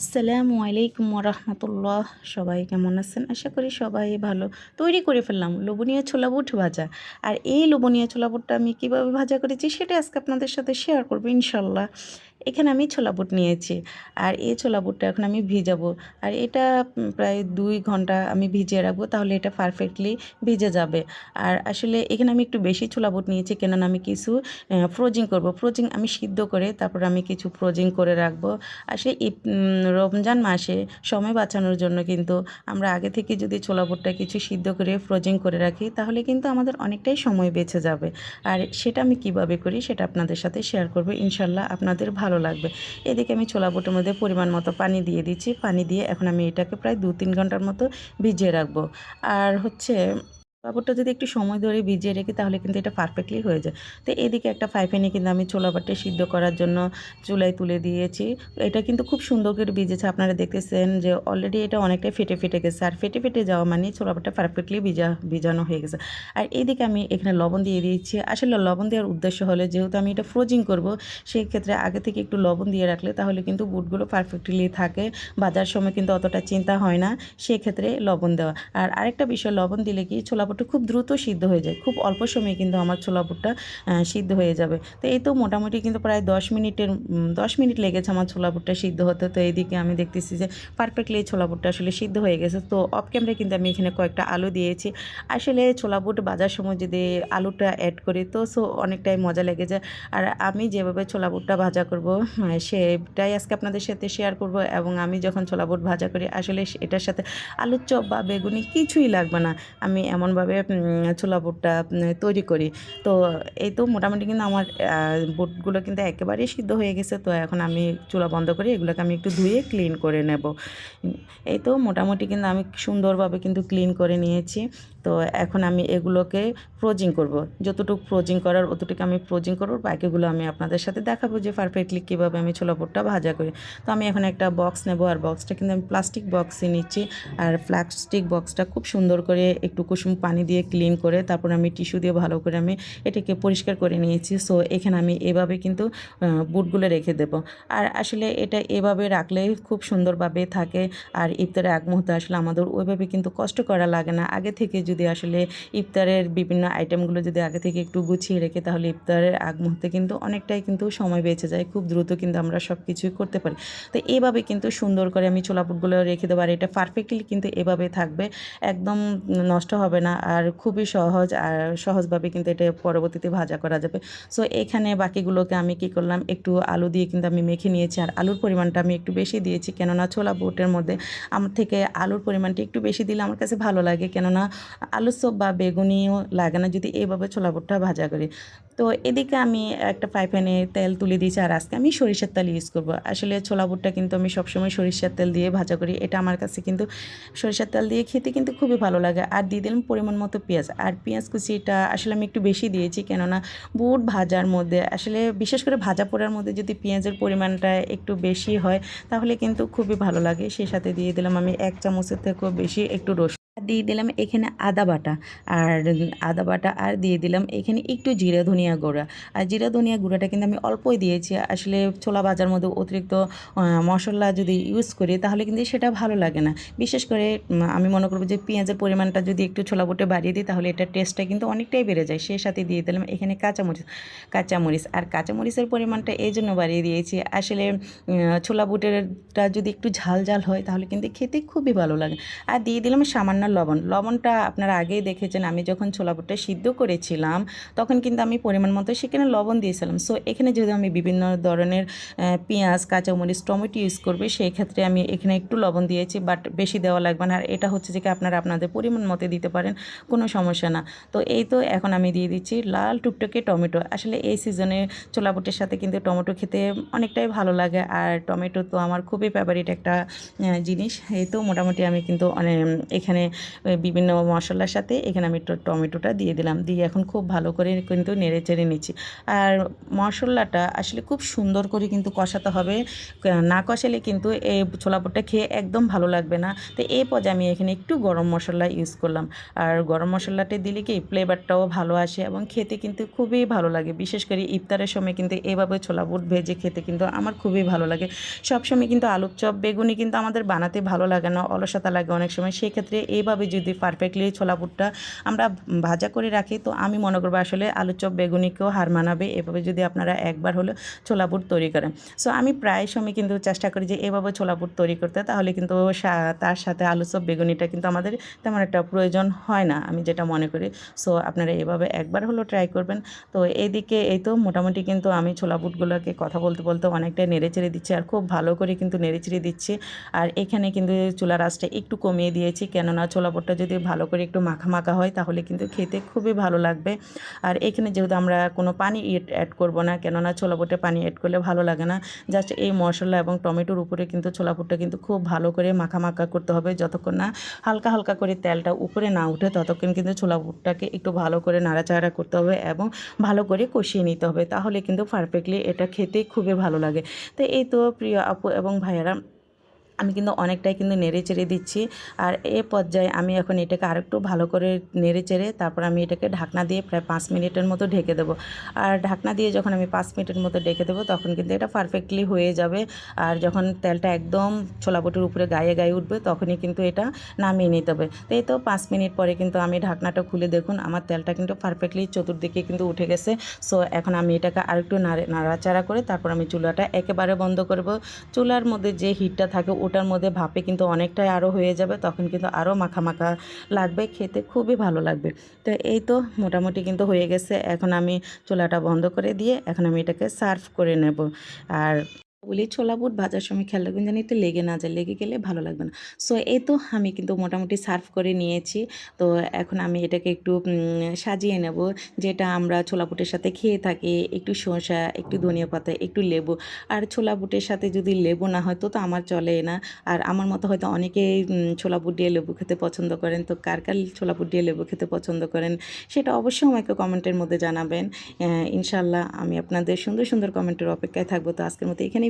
আসসালামু আলাইকুম রহমতুল্লাহ সবাই কেমন আছেন? আশা করি সবাই ভালো। তৈরি করে ফেললাম লোবনীয় ছোলা বুট ভাজা। আর এই লোবনীয় ছোলা বুটটা আমি কীভাবে ভাজা করেছি সেটা আজকে আপনাদের সাথে শেয়ার করব ইনশাল্লাহ। এখানে আমি ছোলা বুট নিয়েছি। আর এই ছোলা বুটটা এখন আমি ভিজাবো। আর এটা প্রায় দুই ঘণ্টা আমি ভিজিয়ে রাখব, তাহলে এটা পারফেক্টলি ভিজে যাবে। আর আসলে এখানে আমি একটু বেশি ছোলা বুট নিয়েছি, কেননা আমি কিছু ফ্রোজিং করব। ফ্রোজিং আমি সিদ্ধ করে তারপর আমি কিছু ফ্রোজিং করে রাখব। আসলে রমজান মাসে সময় বাঁচানোর জন্য কিন্তু আমরা আগে থেকে যদি ছোলা বুটটা কিছু সিদ্ধ করে ফ্রোজিং করে রাখি, তাহলে কিন্তু আমাদের অনেকটাই সময় বেঁচে যাবে। আর সেটা আমি কীভাবে করি সেটা আপনাদের সাথে শেয়ার করব। ইনশাল্লাহ আপনাদের ভালো লাগবে। এদিকে আমি ছোলা বুটের মধ্যে পরিমাণ মতো পানি দিয়ে দিচ্ছি। পানি দিয়ে এখন আমি এটাকে প্রায় দু তিন ঘণ্টার মতো ভিজিয়ে রাখব। আর হচ্ছে কাপড়টা যদি একটু সময় ধরে ভিজিয়ে রেখে তাহলে কিন্তু এটা পারফেক্টলি হয়ে যায়। তো এদিকে একটা ফ্রাই প্যানে কিন্তু আমি ছোলা বাটে সিদ্ধ করার জন্য চুলায় তুলে দিয়েছি। এটা কিন্তু খুব সুন্দর করে ভিজেছে। আপনারা দেখতেছেন যে অলরেডি এটা অনেকটাই ফেটে ফেটে গেছে। আর ফেটে ফেটে যাওয়া মানে ছোলা বাটটা পারফেক্টলি ভিজা, ভিজানো হয়ে গেছে। আর এদিকে আমি এখানে লবণ দিয়ে দিয়েছি। আসলে লবণ দেওয়ার উদ্দেশ্য হলে যেহেতু আমি এটা ফ্রোজিং করব, সেই ক্ষেত্রে আগে থেকে একটু লবণ দিয়ে রাখলে তাহলে কিন্তু বুটগুলো পারফেক্টলি থাকে। বাজার সময় কিন্তু অতটা চিন্তা হয় না। সেক্ষেত্রে লবণ দেওয়া। আর আরেকটা বিষয়, লবণ দিলে কি ছোলা বুটটা খুব দ্রুত সিদ্ধ হয়ে যায়। খুব অল্প সময়ে কিন্তু আমার ছোলা বুটটা সিদ্ধ হয়ে যাবে। তো এই তো মোটামুটি কিন্তু প্রায় দশ মিনিটের দশ মিনিট লেগেছে আমার ছোলা বুটটা সিদ্ধ হতে। তো এইদিকে আমি দেখতেছি যে পারফেক্টলি ছোলা বুটটা আসলে সিদ্ধ হয়ে গেছে। তো অফ ক্যামেরায় কিন্তু আমি এখানে কয়েকটা আলু দিয়েছি। আসলে ছোলা বুট বাজার সময় যদি আলুটা অ্যাড করি, তো সো অনেকটাই মজা লেগে যায়। আর আমি যেভাবে ছোলা বুটটা ভাজা করব সেটাই আজকে আপনাদের সাথে শেয়ার করব এবং আমি যখন ছোলা বুট ভাজা করি, আসলে এটার সাথে আলুর চপ বা বেগুনি কিছুই লাগবে না। আমি এমনভাবে উম, ছোলা বুটটা তৈরি করি। তো এই তো মোটামুটি কিন্তু আমার বুটগুলো কিন্তু একেবারেই সিদ্ধ হয়ে গেছে। তো এখন আমি চুলা বন্ধ করি এগুলোকে আমি একটু ধুয়ে ক্লিন করে নেব। এই তো মোটামুটি কিন্তু আমি সুন্দরভাবে কিন্তু ক্লিন করে নিয়েছি। তো এখন আমি এগুলোকে ফ্রোজিং করব। যতটুকু ফ্রোজিং করার অতটুকু আমি ফ্রোজিং করব, বাকিগুলো আমি আপনাদের সাথে দেখাবো যে পারফেক্টলি কীভাবে আমি ছোলা বুটটা ভাজা করি। তো আমি এখন একটা বক্স নেব, আর বক্সটা কিন্তু আমি প্লাস্টিক বক্সে নিচ্ছি। আর প্লাস্টিক বক্সটা খুব সুন্দর করে একটু কুসুম পানি দিয়ে ক্লিন করে তারপর আমি টিস্যু দিয়ে ভালো করে আমি এটাকে পরিষ্কার করে নিয়েছি। সো এখানে আমি এভাবে কিন্তু বুটগুলো রেখে দেব। আর আসলে এটা এভাবে রাখলে খুব সুন্দরভাবে থাকে। আর ইফতারের আগ মুহূর্তে আসলে আমাদের ওইভাবে কিন্তু কষ্ট করা লাগে না। আগে থেকে যদি আসলে ইফতারের বিভিন্ন আইটেমগুলো যদি আগে থেকে একটু গুছিয়ে রেখে, তাহলে ইফতারের আগ মুহূর্তে কিন্তু অনেকটাই কিন্তু সময় বেঁচে যায়। খুব দ্রুত কিন্তু আমরা সব কিছুই করতে পারি। তো এইভাবে কিন্তু সুন্দর করে আমি ছোলা বুটগুলো রেখে দেবো, আর এটা পারফেক্টলি কিন্তু এভাবে থাকবে। একদম নষ্ট হবে না, আর খুবই সহজ, আর সহজভাবে কিন্তু এটা পরবর্তীতে ভাজা করা যাবে। সো এখানে বাকিগুলোকে আমি কি করলাম, একটু আলু দিয়ে কিন্তু আমি মেখে নিয়েছি, আর আলুর পরিমাণটা আমি একটু বেশি দিয়েছি, কেননা ছোলা বুটের মধ্যে আমার থেকে আলুর পরিমাণটা একটু বেশি দিলে আমার কাছে ভালো লাগে। কেননা আলুর চপ বা বেগুনিও লাগে না যদি এইভাবে ছোলা বুটটা ভাজা করি। তো এদিকে আমি একটা ফ্রাই প্যানে তেল তুলে দিয়েছি আর আজকে আমি সরিষার তেল ইউজ করব। আসলে ছোলা বুটটা কিন্তু আমি সবসময় সরিষার তেল দিয়ে ভাজা করি। এটা আমার কাছে কিন্তু সরিষার তেল দিয়ে খেতে কিন্তু খুবই ভালো লাগে। আর দিয়ে দিলাম পরিমাণ মতো পেঁয়াজ। আর পেঁয়াজ কুচিটা আসলে আমি একটু বেশি দিয়েছি কেননা বুট ভাজার মধ্যে আসলে বিশেষ করে ভাজা পোড়ার মধ্যে যদি পেঁয়াজের পরিমাণটা একটু বেশি হয় তাহলে কিন্তু খুবই ভালো লাগে। সেই সাথে দিয়ে দিলাম আমি এক চামচের থেকেও বেশি একটু রসুন। দিয়ে দিলাম এখানে আদা বাটা। আর আদা বাটা আর দিয়ে দিলাম এখানে একটু জিরা ধনিয়া গুঁড়া। আর জিরা ধনিয়া গুঁড়াটা কিন্তু আমি অল্পই দিয়েছি। আসলে ছোলা ভাজার মধ্যে অতিরিক্ত মশলা যদি ইউজ করি তাহলে কিন্তু সেটা ভালো লাগে না। বিশেষ করে আমি মনে করব যে পেঁয়াজের পরিমাণটা যদি একটু ছোলা বুটে বাড়িয়ে দিই তাহলে এটার টেস্টটা কিন্তু অনেকটাই বেড়ে যায়। সেই সাথে দিয়ে দিলাম এখানে কাঁচামরিচ কাঁচামরিচ। আর কাঁচামরিচের পরিমাণটা এই জন্য বাড়িয়ে দিয়েছি। আসলে ছোলা বুটেরটা যদি একটু ঝাল ঝাল হয় তাহলে কিন্তু খেতে খুবই ভালো লাগে। আর দিয়ে দিলাম সামান্য লবণ। লবণটা আপনারা আগেই দেখেছেন, আমি যখন ছোলা বুটটা সিদ্ধ করেছিলাম, তখন কিন্তু আমি পরিমাণ মতো সেখানে লবণ দিয়েছিলাম। সো এখানে যদি আমি বিভিন্ন ধরনের পেঁয়াজ, কাঁচামরিচ, টমেটো ইউজ করবে, সেই ক্ষেত্রে আমি এখানে একটু লবণ দিয়েছি বাট বেশি দেওয়া লাগবে না। আর এটা হচ্ছে যে আপনারা আপনাদের পরিমাণ মতো দিতে পারেন, কোনো সমস্যা না। তো এই তো এখন আমি দিয়ে দিচ্ছি লাল টুকটকে টমেটো। আসলে এই সিজনে ছোলা বুটের সাথে কিন্তু টমেটো খেতে অনেকটাই ভালো লাগে, আর টমেটো তো আমার খুবই ফেভারিট একটা জিনিস। এই তো মোটামুটি আমি কিন্তু অনেক এখানে বিভিন্ন মশলার সাথে এখানে আমি একটু টমেটোটা দিয়ে দিলাম। দিয়ে এখন খুব ভালো করে কিন্তু নেড়ে চেড়ে নিচ্ছি। আর মশলাটা আসলে খুব সুন্দর করে কিন্তু কষাতে হবে। না কষালে কিন্তু এই ছোলা বুটটা খেয়ে একদম ভালো লাগবে না। তো এই পর্যায়ে আমি এখানে একটু গরম মশলা ইউজ করলাম। আর গরম মশলাটা দিলে কি ফ্লেভারটাও ভালো আসে এবং খেতে কিন্তু খুবই ভালো লাগে। বিশেষ করে ইফতারের সময় কিন্তু এভাবে ছোলা বুট ভেজে খেতে কিন্তু আমার খুবই ভালো লাগে। সবসময় কিন্তু আলুর চপ, বেগুনি কিন্তু আমাদের বানাতে ভালো লাগে না, অলসতা লাগে অনেক সময়। সেক্ষেত্রে এইভাবে যদি পারফেক্টলি ছোলা বুটটা আমরা ভাজা করে রাখি, তো আমি মনে করব আসলে আলুর চপ বেগুনিকেও হার মানাবে। এভাবে যদি আপনারা একবার হলে ছোলা বুট তৈরি করেন। সো আমি প্রায় সময় কিন্তু চেষ্টা করি যে এভাবে ছোলা বুট তৈরি করতে, তাহলে কিন্তু তার সাথে আলু চপ বেগুনিটা কিন্তু আমাদের তেমন একটা প্রয়োজন হয় না, আমি যেটা মনে করি। সো আপনারা এভাবে একবার হলো ট্রাই করবেন। তো এইদিকে এই তো মোটামুটি কিন্তু আমি ছোলা বুটগুলোকে কথা বলতে বলতে অনেকটা নেড়ে চেড়ে দিচ্ছি আর খুব ভালো করে কিন্তু নেড়ে চেড়ে দিচ্ছি। আর এখানে কিন্তু চুলার আঁচটা একটু কমিয়ে দিয়েছি, কেননা ছোলা বুটটা যদি ভালো করে একটু মাখা মাখা হয়, তাহলে কিন্তু খেতে খুবই ভালো লাগবে। আর এখানে যেহেতু আমরা কোনো পানি অ্যাড করব না, কেননা ছোলা বুটে পানি অ্যাড করলে ভালো লাগে না। জাস্ট এই মশলা এবং টমেটোর উপরে কিন্তু ছোলা বুটটা কিন্তু খুব ভালো করে মাখা মাখা করতে হবে। যতক্ষণ না হালকা হালকা করে তেলটা উপরে না উঠে, ততক্ষণ কিন্তু ছোলা বুটটাকে একটু ভালো করে নাড়াচাড়া করতে হবে এবং ভালো করে কষিয়ে নিতে হবে। তাহলে কিন্তু পারফেক্টলি এটা খেতে খুবই ভালো লাগে। তো এই তো প্রিয় আপু এবং ভাইয়েরা আমি কিন্তু অনেকটাই কিন্তু নেড়ে চেড়ে দিচ্ছি। আর এ পর্যায়ে আমি এখন এটাকে আরেকটু ভালো করে নেড়ে চেড়ে তারপর আমি এটাকে ঢাকনা দিয়ে প্রায় পাঁচ মিনিটের মতো ঢেকে দেবো। আর ঢাকনা দিয়ে যখন আমি পাঁচ মিনিটের মতো ঢেকে দেবো তখন কিন্তু এটা পারফেক্টলি হয়ে যাবে। আর যখন তেলটা একদম ছোলা বুটের উপরে গায়ে গায়ে উঠবে তখনই কিন্তু এটা নামিয়ে নিতে হবে। তো এই তো পাঁচ মিনিট পরে কিন্তু আমি ঢাকনাটা খুলে দেখুন, আমার তেলটা কিন্তু পারফেক্টলি চতুর্দিকে কিন্তু উঠে গেছে। সো এখন আমি এটাকে আরেকটু নাড়ে, নাড়াচাড়া করে তারপর আমি চুলাটা একেবারে বন্ধ করব। চুলার মধ্যে যে হিটটা থাকে ওটার মধ্যে ভাপে কিন্তু অনেকটাই আরও হয়ে যাবে, তখন কিন্তু আরও মাখা মাখা লাগবে, খেতে খুবই ভালো লাগবে। তো এই তো মোটামুটি কিন্তু হয়ে গেছে, এখন আমি চুলাটা বন্ধ করে দিয়ে এখন আমি এটাকে সার্ভ করে নেব। আর বলি ছোলা বুট ভাজার সময় খেয়াল রাখবেন যেন একটু লেগে না যায়, লেগে গেলে ভালো লাগবে না। সো এই তো আমি কিন্তু মোটামুটি সার্ভ করে নিয়েছি। তো এখন আমি এটাকে একটু সাজিয়ে নেব। যেটা আমরা ছোলা বুটের সাথে খেয়ে থাকি, একটু শসা, একটু ধনিয়া পাতা, একটু লেবু। আর ছোলা বুটের সাথে যদি লেবু না হয়, তো তো আমার চলে না। আর আমার মতো হয়তো অনেকেই ছোলা বুট দিয়ে লেবু খেতে পছন্দ করেন। তো কার কার ছোলা বুট দিয়ে লেবু খেতে পছন্দ করেন, সেটা অবশ্যই আমাকে কমেন্টের মধ্যে জানাবেন। ইনশাল্লাহ আমি আপনাদের সুন্দর সুন্দর কমেন্টের অপেক্ষায় থাকব। তো আজকের মতো এখানেই